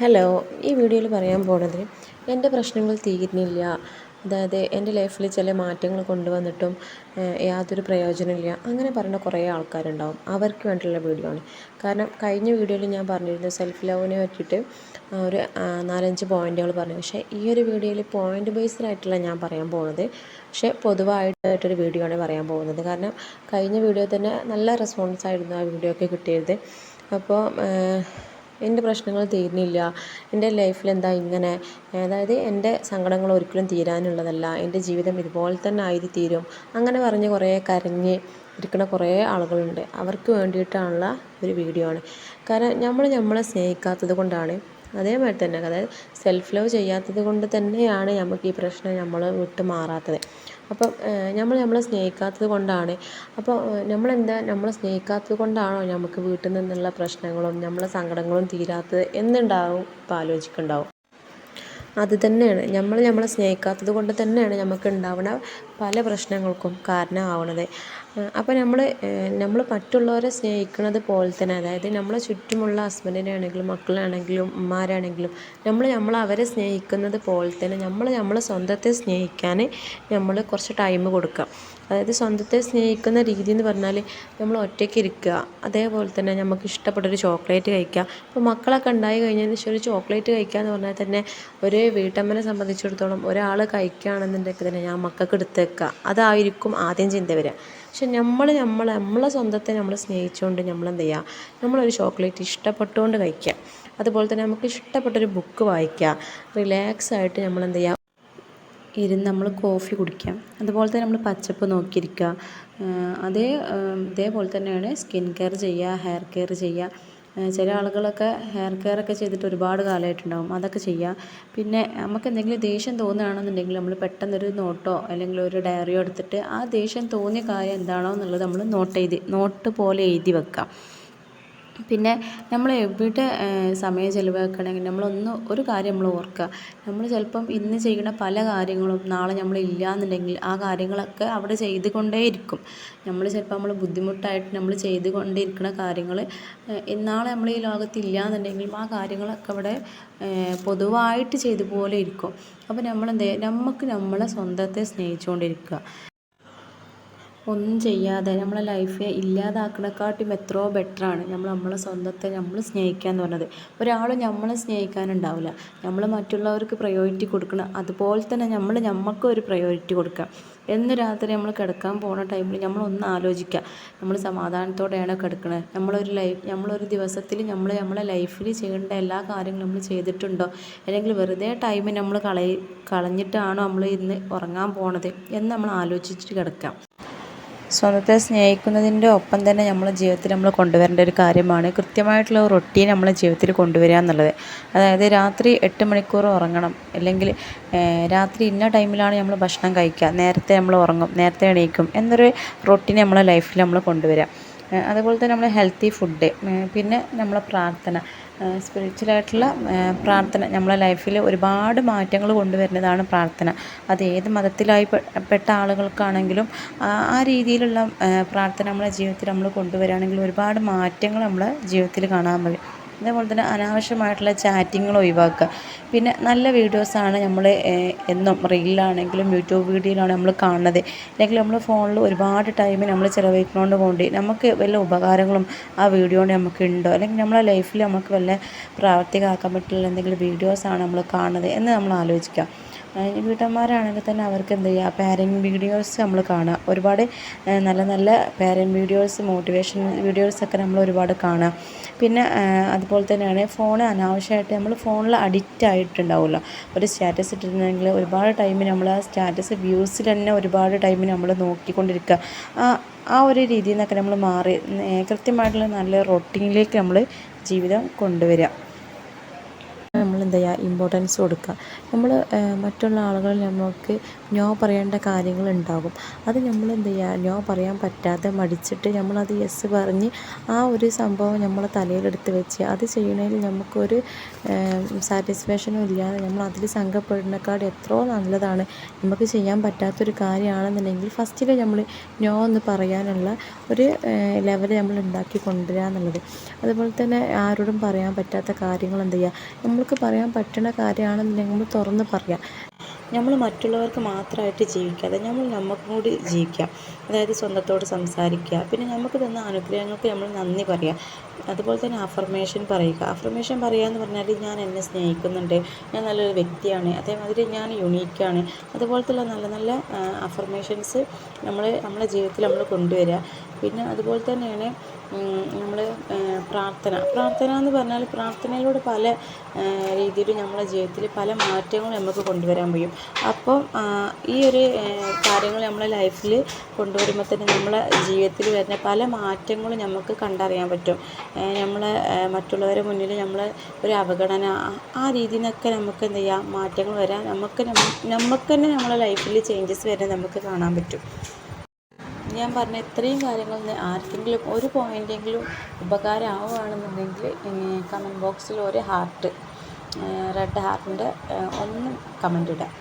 Hello ഈ വീഡിയോയിൽ പറയാൻ പോണത് എന്റെ പ്രശ്നങ്ങൾ തീരുന്നില്ല. അതായത് എന്റെ ലൈഫിൽ ചില മാറ്റങ്ങൾ കൊണ്ടുവന്നിട്ടും യാതൊരു പ്രയോജനമില്ല അങ്ങനെ പറയുന്ന കുറേ ആൾക്കാരുണ്ടാവും. അവർക്ക് വേണ്ടിയുള്ള വീഡിയോ ആണ്. കാരണം കഴിഞ്ഞ വീഡിയോയിൽ ഞാൻ പറഞ്ഞിരുന്നു സെൽഫ് ലവിനെ പറ്റിയിട്ട് ഒരു നാലഞ്ച് പോയിന്റുകൾ പറഞ്ഞു. പക്ഷേ ഈ ഒരു വീഡിയോയിൽ പോയിന്റ് ആയിട്ടുള്ള ഞാൻ പറയാൻ പോകുന്നത് പക്ഷേ പൊതുവായിട്ടൊരു വീഡിയോ ആണ് പറയാൻ പോകുന്നത്. കാരണം കഴിഞ്ഞ വീഡിയോ തന്നെ നല്ല റെസ്പോൺസ് ആയിരുന്നു ആ വീഡിയോ ഒക്കെ കിട്ടിയത്. അപ്പോൾ എന്റെ പ്രശ്നങ്ങൾ തീരുന്നില്ല. എന്റെ ലൈഫിൽ എന്താ ഇങ്ങനെ? അതായത് എന്റെ സങ്കടങ്ങൾ ഒരിക്കലും തീരാനുള്ളതല്ല. എന്റെ ജീവിതം ഇതുപോലെ തന്നെ ആയി തീരും അങ്ങനെ പറഞ്ഞ് കുറേ കരഞ്ഞ് ഇരിക്കുന്ന കുറേ ആളുകളുണ്ട്. അവർക്ക് വേണ്ടിയിട്ടാണുള്ള ഒരു വീഡിയോ ആണ്. കാരണം നമ്മൾ നമ്മളെ സ്നേഹിക്കാത്തത് കൊണ്ടാണ്. അതേമാതിരി തന്നെ. അതായത് സെൽഫ് ലവ് ചെയ്യാത്തത് കൊണ്ട് തന്നെയാണ് നമുക്ക് ഈ പ്രശ്നം നമ്മൾ വിട്ട് മാറാത്തത്. അപ്പം നമ്മൾ നമ്മളെ സ്നേഹിക്കാത്തത് കൊണ്ടാണ്. അപ്പോൾ നമ്മളെന്താ നമ്മളെ സ്നേഹിക്കാത്തത് കൊണ്ടാണോ നമുക്ക് വീട്ടിൽ നിന്നുള്ള പ്രശ്നങ്ങളും നമ്മളെ സങ്കടങ്ങളും തീരാത്തത് എന്നുണ്ടാവും ഇപ്പം ആലോചിക്കുന്നുണ്ടാവും. അത് തന്നെയാണ്. നമ്മൾ നമ്മളെ സ്നേഹിക്കാത്തത് കൊണ്ട് തന്നെയാണ് നമുക്ക് ഉണ്ടാവുന്ന പല പ്രശ്നങ്ങൾക്കും കാരണമാവുന്നത്. അപ്പോൾ നമ്മൾ നമ്മൾ മറ്റുള്ളവരെ സ്നേഹിക്കുന്നത് പോലെ തന്നെ അതായത് നമ്മളെ ചുറ്റുമുള്ള ഹസ്ബൻഡിനെ ആണെങ്കിലും മക്കളാണെങ്കിലും ഉമ്മമാരാണെങ്കിലും നമ്മൾ നമ്മൾ അവരെ സ്നേഹിക്കുന്നത് പോലെ തന്നെ നമ്മൾ നമ്മളെ സ്വന്തത്തെ സ്നേഹിക്കാൻ നമ്മൾ കുറച്ച് ടൈം കൊടുക്കുക. അതായത് സ്വന്തത്തെ സ്നേഹിക്കുന്ന രീതി എന്ന് പറഞ്ഞാൽ നമ്മൾ ഒറ്റയ്ക്ക് ഇരിക്കുക അതേപോലെ തന്നെ നമുക്ക് ഇഷ്ടപ്പെട്ടൊരു ചോക്ലേറ്റ് കഴിക്കുക. ഇപ്പോൾ മക്കളൊക്കെ ഉണ്ടായി കഴിഞ്ഞതിന് ശേഷം ഒരു ചോക്ലേറ്റ് കഴിക്കുക എന്ന് പറഞ്ഞാൽ തന്നെ ഒരു വീട്ടമ്മനെ സംബന്ധിച്ചിടത്തോളം ഒരാൾ കഴിക്കുകയാണെന്നുണ്ടെങ്കിൽ തന്നെ ഞാൻ മക്കൾക്ക് എടുത്ത് വെക്കുക അതായിരിക്കും ആദ്യം ചിന്ത വരിക. പക്ഷെ നമ്മൾ നമ്മൾ നമ്മളെ സ്വന്തത്തെ നമ്മൾ സ്നേഹിച്ചുകൊണ്ട് നമ്മൾ എന്ത് ചെയ്യുക? നമ്മളൊരു ചോക്ലേറ്റ് ഇഷ്ടപ്പെട്ടുകൊണ്ട് കഴിക്കുക. അതുപോലെ തന്നെ നമുക്ക് ഇഷ്ടപ്പെട്ടൊരു ബുക്ക് വായിക്കുക. റിലാക്സ് ആയിട്ട് നമ്മൾ എന്ത് ചെയ്യുക? ഇരുന്ന് നമ്മൾ കോഫി കുടിക്കാം അതുപോലെ തന്നെ നമ്മൾ പച്ചപ്പ് നോക്കിയിരിക്കുക. അതേ ഇതേപോലെ തന്നെയാണ് സ്കിൻ കെയർ ചെയ്യുക ഹെയർ കെയർ ചെയ്യുക. ചില ആളുകളൊക്കെ ഹെയർ കെയർ ഒക്കെ ചെയ്തിട്ട് ഒരുപാട് കാലമായിട്ടുണ്ടാവും. അതൊക്കെ ചെയ്യുക പിന്നെ നമുക്ക് എന്തെങ്കിലും ദേഷ്യം തോന്നുകയാണെന്നുണ്ടെങ്കിൽ നമ്മൾ പെട്ടെന്നൊരു നോട്ടോ അല്ലെങ്കിൽ ഒരു ഡയറിയോ എടുത്തിട്ട് ആ ദേഷ്യം തോന്നിയ കാര്യം എന്താണോ എന്നുള്ളത് നമ്മൾ നോട്ട് ചെയ്ത് നോട്ട് പോലെ എഴുതി വെക്കാം. പിന്നെ നമ്മൾ എവിടെ സമയം ചിലവാക്കണമെങ്കിൽ നമ്മളൊന്ന് ഒരു കാര്യം നമ്മൾ ഓർക്കുക. നമ്മൾ ചിലപ്പം ഇന്ന് ചെയ്യുന്ന പല കാര്യങ്ങളും നാളെ നമ്മൾ ഇല്ല എന്നുണ്ടെങ്കിൽ ആ കാര്യങ്ങളൊക്കെ അവിടെ ചെയ്തുകൊണ്ടേയിരിക്കും. നമ്മൾ ചിലപ്പോൾ നമ്മൾ ബുദ്ധിമുട്ടായിട്ട് നമ്മൾ ചെയ്തുകൊണ്ടിരിക്കുന്ന കാര്യങ്ങൾ നാളെ നമ്മൾ ഈ ലോകത്ത് ഇല്ല എന്നുണ്ടെങ്കിൽ ആ കാര്യങ്ങളൊക്കെ അവിടെ പൊതുവായിട്ട് ചെയ്തു പോലെ ഇരിക്കും. അപ്പോൾ നമ്മൾ എന്ത് നമുക്ക് നമ്മളെ സ്വന്തത്തെ സ്നേഹിച്ചുകൊണ്ടിരിക്കുക. ഒന്നും ചെയ്യാതെ നമ്മളെ ലൈഫ് ഇല്ലാതാക്കണേക്കാട്ടും എത്രയോ ബെറ്ററാണ് നമ്മൾ നമ്മളെ സ്വന്തത്തെ നമ്മൾ സ്നേഹിക്കുക എന്ന് പറഞ്ഞത്. ഒരാളും നമ്മളെ സ്നേഹിക്കാനുണ്ടാവില്ല. നമ്മൾ മറ്റുള്ളവർക്ക് പ്രയോറിറ്റി കൊടുക്കണം അതുപോലെ തന്നെ നമ്മൾ നമ്മൾക്ക് ഒരു പ്രയോറിറ്റി കൊടുക്കുക. എന്ന് രാത്രി നമ്മൾ കിടക്കാൻ പോകുന്ന ടൈമിൽ നമ്മളൊന്ന് ആലോചിക്കുക. നമ്മൾ സമാധാനത്തോടെയാണ് കിടക്കുന്നത് നമ്മളൊരു ലൈഫ് നമ്മളൊരു ദിവസത്തിൽ നമ്മൾ നമ്മളെ ലൈഫിൽ ചെയ്യേണ്ട എല്ലാ കാര്യങ്ങളും നമ്മൾ ചെയ്തിട്ടുണ്ടോ? അല്ലെങ്കിൽ വെറുതെ ടൈം നമ്മൾ കളയി കളഞ്ഞിട്ടാണോ നമ്മൾ ഇന്ന് ഉറങ്ങാൻ പോണത്? എന്ന് നമ്മൾ ആലോചിച്ചിട്ട് കിടക്കാം സ്വന്തത്തെ സ്നേഹിക്കുന്നതിന്റെ ഒപ്പം തന്നെ നമ്മളെ ജീവിതത്തിൽ നമ്മൾ കൊണ്ടുവരേണ്ട ഒരു കാര്യമാണ്. കൃത്യമായിട്ടുള്ള റൊട്ടീൻ നമ്മളെ ജീവിതത്തിൽ കൊണ്ടുവരിക എന്നുള്ളത്. അതായത് രാത്രി എട്ട് മണിക്കൂർ ഉറങ്ങണം. അല്ലെങ്കിൽ രാത്രി ഇന്ന ടൈമിലാണ് നമ്മൾ ഭക്ഷണം കഴിക്കുക. നേരത്തെ നമ്മൾ ഉറങ്ങും നേരത്തെ എണീക്കും എന്നൊരു റൊട്ടീൻ നമ്മളെ ലൈഫിൽ നമ്മൾ കൊണ്ടുവരിക. അതുപോലെ തന്നെ നമ്മൾ ഹെൽത്തി ഫുഡ് പിന്നെ നമ്മളെ പ്രാർത്ഥന. സ്പിരിച്വലായിട്ടുള്ള പ്രാർത്ഥന. നമ്മളെ ലൈഫിൽ ഒരുപാട് മാറ്റങ്ങൾ കൊണ്ടുവരുന്നതാണ് പ്രാർത്ഥന. അത് ഏത് മതത്തിലായി പെട്ട ആളുകൾക്കാണെങ്കിലും ആ രീതിയിലുള്ള പ്രാർത്ഥന നമ്മളെ ജീവിതത്തിൽ നമ്മൾ കൊണ്ടുവരികയാണെങ്കിൽ ഒരുപാട് മാറ്റങ്ങൾ നമ്മളെ ജീവിതത്തിൽ കാണാൻ അതേപോലെ തന്നെ അനാവശ്യമായിട്ടുള്ള ചാറ്റിങ്ങൾ ഒഴിവാക്കുക. പിന്നെ നല്ല വീഡിയോസാണ് നമ്മൾ എന്നും റീലാണെങ്കിലും യൂട്യൂബ് വീഡിയോയിലാണ് നമ്മൾ കാണുന്നത്. അല്ലെങ്കിൽ നമ്മൾ ഫോണിൽ ഒരുപാട് ടൈം നമ്മൾ ചിലവഴിക്കുന്നതുകൊണ്ട് കൊണ്ട് നമുക്ക് വല്ല ഉപകാരങ്ങളും ആ വീഡിയോ കൊണ്ട് നമുക്ക് ഉണ്ടോ? അല്ലെങ്കിൽ നമ്മളെ ലൈഫിൽ നമുക്ക് വല്ല പ്രാവർത്തികമാക്കാൻ പറ്റുന്ന എന്തെങ്കിലും വീഡിയോസാണ് നമ്മൾ കാണുന്നത് എന്ന് നമ്മൾ ആലോചിക്കുക വീട്ടമ്മമാരാണെങ്കിൽ തന്നെ അവർക്ക് എന്ത് ചെയ്യുക പാരന്റ് വീഡിയോസ് നമ്മൾ കാണുക. ഒരുപാട് നല്ല നല്ല പാരന്റ് വീഡിയോസ് മോട്ടിവേഷൻ വീഡിയോസൊക്കെ നമ്മൾ ഒരുപാട് കാണുക. പിന്നെ അതുപോലെ തന്നെയാണ് ഫോൺ അനാവശ്യമായിട്ട് നമ്മൾ ഫോണിൽ അഡിക്റ്റ് ആയിട്ടുണ്ടാവുമല്ലോ. ഒരു സ്റ്റാറ്റസ് ഇട്ടിട്ടുണ്ടെങ്കിൽ ഒരുപാട് ടൈം നമ്മൾ ആ സ്റ്റാറ്റസ് വ്യൂസിൽ തന്നെ ഒരുപാട് ടൈം നമ്മൾ നോക്കിക്കൊണ്ടിരിക്കുക. ആ ആ ഒരു രീതിയിൽ നിന്നൊക്കെ നമ്മൾ മാറി കൃത്യമായിട്ടുള്ള നല്ല റൊട്ടീനിലേക്ക് നമ്മൾ ജീവിതം കൊണ്ടുവരിക. എന്ത് ചെയ്യുക ഇമ്പോർട്ടൻസ് കൊടുക്കുക. നമ്മൾ മറ്റുള്ള ആളുകൾ നമുക്ക് നോ പറയേണ്ട കാര്യങ്ങളുണ്ടാകും അത് നമ്മൾ എന്ത് ചെയ്യുക നോ പറയാൻ പറ്റാതെ മടിച്ചിട്ട് നമ്മളത് യെസ് പറഞ്ഞ് ആ ഒരു സംഭവം നമ്മൾ തലയിലെടുത്ത് വെച്ച് അത് ചെയ്യണതിൽ നമുക്കൊരു സാറ്റിസ്ഫാക്ഷനും ഇല്ലാതെ നമ്മൾ അതിൽ സംഘപ്പെടുന്നേക്കാട് എത്രയോ നല്ലതാണ്. നമുക്ക് ചെയ്യാൻ പറ്റാത്തൊരു കാര്യമാണെന്നുണ്ടെങ്കിൽ ഫസ്റ്റിൽ നമ്മൾ നോ എന്ന് പറയാനുള്ള ഒരു ലെവൽ നമ്മൾ ഉണ്ടാക്കി കൊണ്ടുവരിക എന്നുള്ളത്. അതുപോലെ തന്നെ ആരോടും പറയാൻ പറ്റാത്ത കാര്യങ്ങൾ എന്ത് ചെയ്യുക നമ്മൾക്ക് പറയാൻ പറ്റുന്ന കാര്യമാണെന്നുണ്ടെങ്കിൽ നമ്മൾ തുറന്ന് പറയാം. നമ്മൾ മറ്റുള്ളവർക്ക് മാത്രമായിട്ട് ജീവിക്കാതെ നമ്മൾ നമുക്കും കൂടി ജീവിക്കാം. അതായത് സ്വന്തത്തോട് സംസാരിക്കുക. പിന്നെ നമുക്ക് തന്ന അനുഗ്രഹങ്ങൾക്ക് നമ്മൾ നന്ദി പറയുക അതുപോലെ തന്നെ അഫർമേഷൻ പറയുക. അഫർമേഷൻ പറയുക എന്ന് പറഞ്ഞാൽ ഞാൻ എന്നെ സ്നേഹിക്കുന്നുണ്ട്. ഞാൻ നല്ലൊരു വ്യക്തിയാണ്. അതേമാതിരി ഞാൻ യുണീക്കാണ് അതുപോലത്തുള്ള നല്ല നല്ല അഫർമേഷൻസ് നമ്മൾ നമ്മുടെ ജീവിതത്തിൽ നമ്മൾ കൊണ്ടുവരിക. പിന്നെ അതുപോലെ തന്നെയാണ് നമ്മൾ പ്രാർത്ഥന. പ്രാർത്ഥന എന്ന് പറഞ്ഞാൽ പ്രാർത്ഥനയിലൂടെ പല രീതിയിൽ നമ്മുടെ ജീവിതത്തിൽ പല മാറ്റങ്ങളും നമുക്ക് കൊണ്ടുവരാൻ കഴിയും. അപ്പം ഈ ഒരു കാര്യങ്ങൾ നമ്മളെ ലൈഫിൽ കൊണ്ടുവരുമ്പോൾ തന്നെ നമ്മളെ ജീവിതത്തിൽ വരുന്ന പല മാറ്റങ്ങളും നമുക്ക് കണ്ടറിയാൻ പറ്റും. നമ്മളെ മറ്റുള്ളവരെ മുന്നിൽ നമ്മൾ ഒരു അവഗണന ആ രീതിയിൽ നിന്നൊക്കെ നമുക്ക് എന്ത് ചെയ്യാം? മാറ്റങ്ങൾ വരാൻ നമുക്ക് നമുക്ക് തന്നെ നമ്മളെ ലൈഫിൽ ചേഞ്ചസ് വരാൻ നമുക്ക് കാണാൻ പറ്റും. ഞാൻ പറഞ്ഞ ഇത്രയും കാര്യങ്ങൾ ആർക്കെങ്കിലും ഒരു പോയിന്റെങ്കിലും ഉപകാരമാവുകയാണെന്നുണ്ടെങ്കിൽ കമന്റ് ബോക്സിൽ ഒരു ഹാർട്ട് റെഡ് ഹാർട്ടിന്റെ ഒന്ന് കമന്റ് ഇടാം